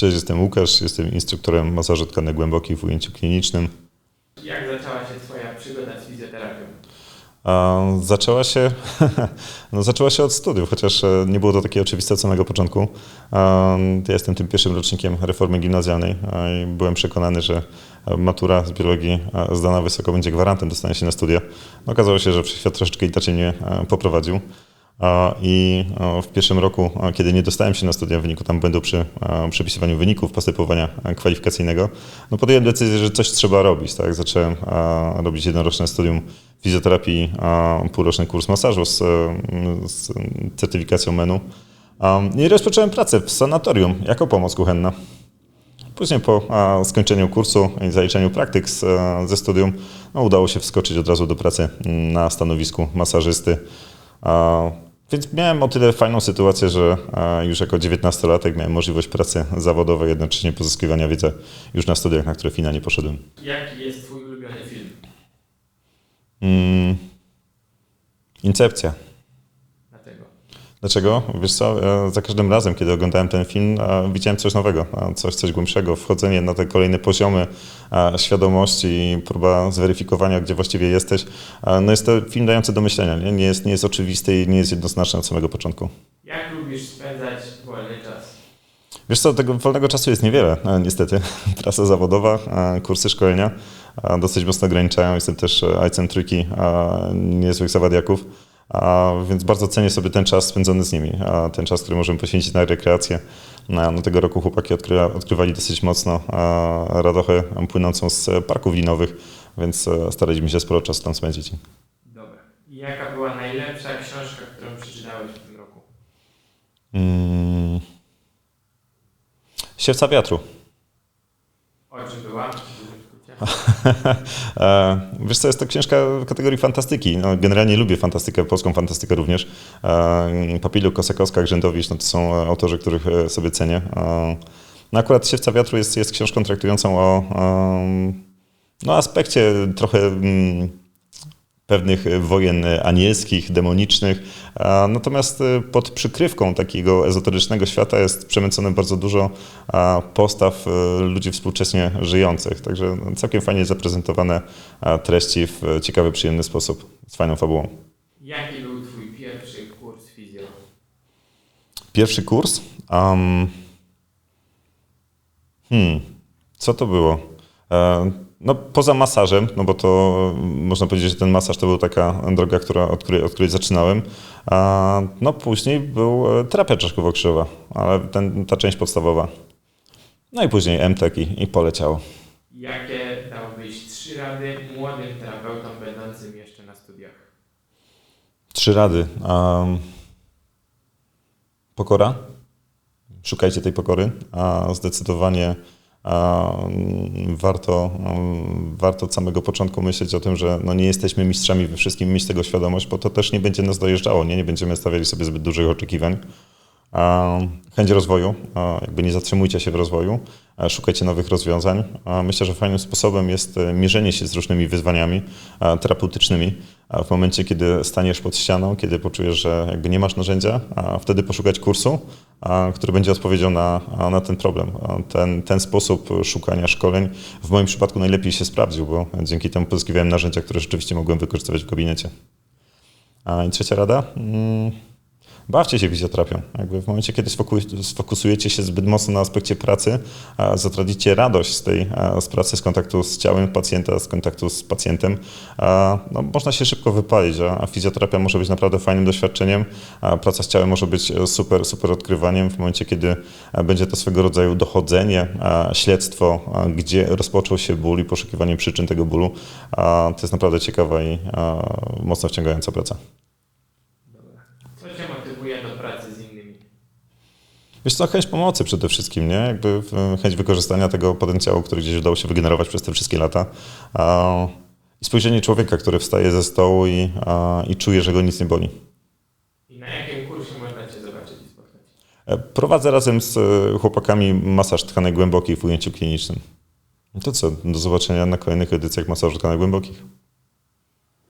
Cześć, jestem Łukasz, jestem instruktorem masażu tkanek głębokich w ujęciu klinicznym. Jak zaczęła się Twoja przygoda z fizjoterapią? A zaczęła się, no zaczęła się od studiów, chociaż e, nie było to takie oczywiste od samego początku. A, Ja jestem tym pierwszym rocznikiem reformy gimnazjalnej i byłem przekonany, że matura z biologii zdana wysoko będzie gwarantem dostania się na studia. Okazało się, że wszechświat troszeczkę inaczej mnie a, poprowadził. I w pierwszym roku, kiedy nie dostałem się na studia w wyniku tam błędu przy przepisywaniu wyników postępowania kwalifikacyjnego, no podjąłem decyzję, że coś trzeba robić. Tak? Zacząłem robić jednoroczne studium fizjoterapii, półroczny kurs masażu z, z certyfikacją MENU. A, I rozpocząłem pracę w sanatorium jako pomoc kuchenna. Później po skończeniu kursu i zaliczeniu praktyk z, ze studium no, udało się wskoczyć od razu do pracy na stanowisku masażysty. Więc miałem o tyle fajną sytuację, że a, już jako 19-latek miałem możliwość pracy zawodowej, jednocześnie pozyskiwania wiedzy już na studiach, na które finalnie poszedłem. Jaki jest Twój ulubiony film? Mm. Incepcja. Dlaczego? Wiesz co, za każdym razem, kiedy oglądałem ten film, widziałem coś nowego, coś, coś głębszego, wchodzenie na te kolejne poziomy świadomości i próba zweryfikowania, gdzie właściwie jesteś. No jest to film dający do myślenia, nie, nie, jest, nie jest oczywisty i nie jest jednoznaczny od samego początku. Jak lubisz spędzać wolny czas? Wiesz co, tego wolnego czasu jest niewiele, niestety. Praca zawodowa, kursy szkolenia dosyć mocno ograniczają. Jestem też e, ojcem trójki niezłych zawadiaków, więc bardzo cenię sobie ten czas spędzony z nimi, a ten czas, który możemy poświęcić na rekreację. No, no tego roku chłopaki odkrywa, odkrywali dosyć mocno radochę płynącą z parków linowych, więc e, staraliśmy się sporo czasu tam spędzić. Dobra. I Jaka była najlepsza książka, którą przeczytałeś w tym roku? Mm. Siewca wiatru. O czym była? W dużym skrócie. E, Wiesz co, jest to książka w kategorii fantastyki. No, generalnie lubię fantastykę, polską fantastykę również. E, Papilu, Kosakowska, Grzędowicz, no to są e, autorzy, których e, sobie cenię. E, No akurat Siewca Wiatru jest, jest książką traktującą o em, no, aspekcie trochę mm, pewnych wojen anielskich, demonicznych. Natomiast e, pod przykrywką takiego ezoterycznego świata jest przemycone bardzo dużo postaw e, ludzi współcześnie żyjących. Także no, całkiem fajnie zaprezentowane treści w e, ciekawy, przyjemny sposób, z fajną fabułą. Jaki był Twój pierwszy kurs fizjo? Pierwszy kurs? Um, hmm, co to było? E, No, poza masażem, no bo to mm, można powiedzieć, że ten masaż to była taka droga, która, od, której, od której zaczynałem. A, no później był e, terapia czaszkowo-krzyżowa, ale ten, ta część podstawowa. No i później MTEK i, i poleciało. Jakie dałbyś trzy rady młodym terapeutom będącym jeszcze na studiach? Trzy rady. Um, pokora. Szukajcie tej pokory, a zdecydowanie warto, mm, warto od samego początku myśleć o tym, że no nie jesteśmy mistrzami we wszystkim, mieć tego świadomość, bo to też nie będzie nas dojeżdżało, nie, nie będziemy stawiali sobie zbyt dużych oczekiwań. Chęć rozwoju, jakby nie zatrzymujcie się w rozwoju, szukajcie nowych rozwiązań. Myślę, że fajnym sposobem jest e, mierzenie się z różnymi wyzwaniami terapeutycznymi. W momencie, kiedy staniesz pod ścianą, kiedy poczujesz, że jakby nie masz narzędzia, wtedy poszukać kursu, który będzie odpowiedzią na, na ten problem. Ten, ten sposób szukania szkoleń w moim przypadku najlepiej się sprawdził, bo dzięki temu pozyskiwałem narzędzia, które rzeczywiście mogłem wykorzystywać w gabinecie. I trzecia rada? Bawcie się fizjoterapią. Jakby w momencie, kiedy sfoku- sfokusujecie się zbyt mocno na aspekcie pracy, zatracicie radość z tej z pracy, z kontaktu z ciałem pacjenta, z kontaktu z pacjentem, no, można się szybko wypalić, a, fizjoterapia może być naprawdę fajnym doświadczeniem, praca z ciałem może być e, super, super odkrywaniem w momencie, kiedy a, będzie to swego rodzaju dochodzenie, śledztwo, gdzie rozpoczął się ból i poszukiwanie przyczyn tego bólu. To jest naprawdę ciekawa i mocno wciągająca praca. Motywuje do pracy z innymi? Wiesz co, chęć pomocy przede wszystkim, nie? Jakby e, chęć wykorzystania tego potencjału, który gdzieś udało się wygenerować przez te wszystkie lata. I spojrzenie człowieka, który wstaje ze stołu i, i czuje, że go nic nie boli. I na jakim kursie można Cię zobaczyć i spotkać? E, Prowadzę razem z e, chłopakami masaż tkanek głębokich w ujęciu klinicznym. To co, do zobaczenia na kolejnych edycjach masażu tkanek głębokich.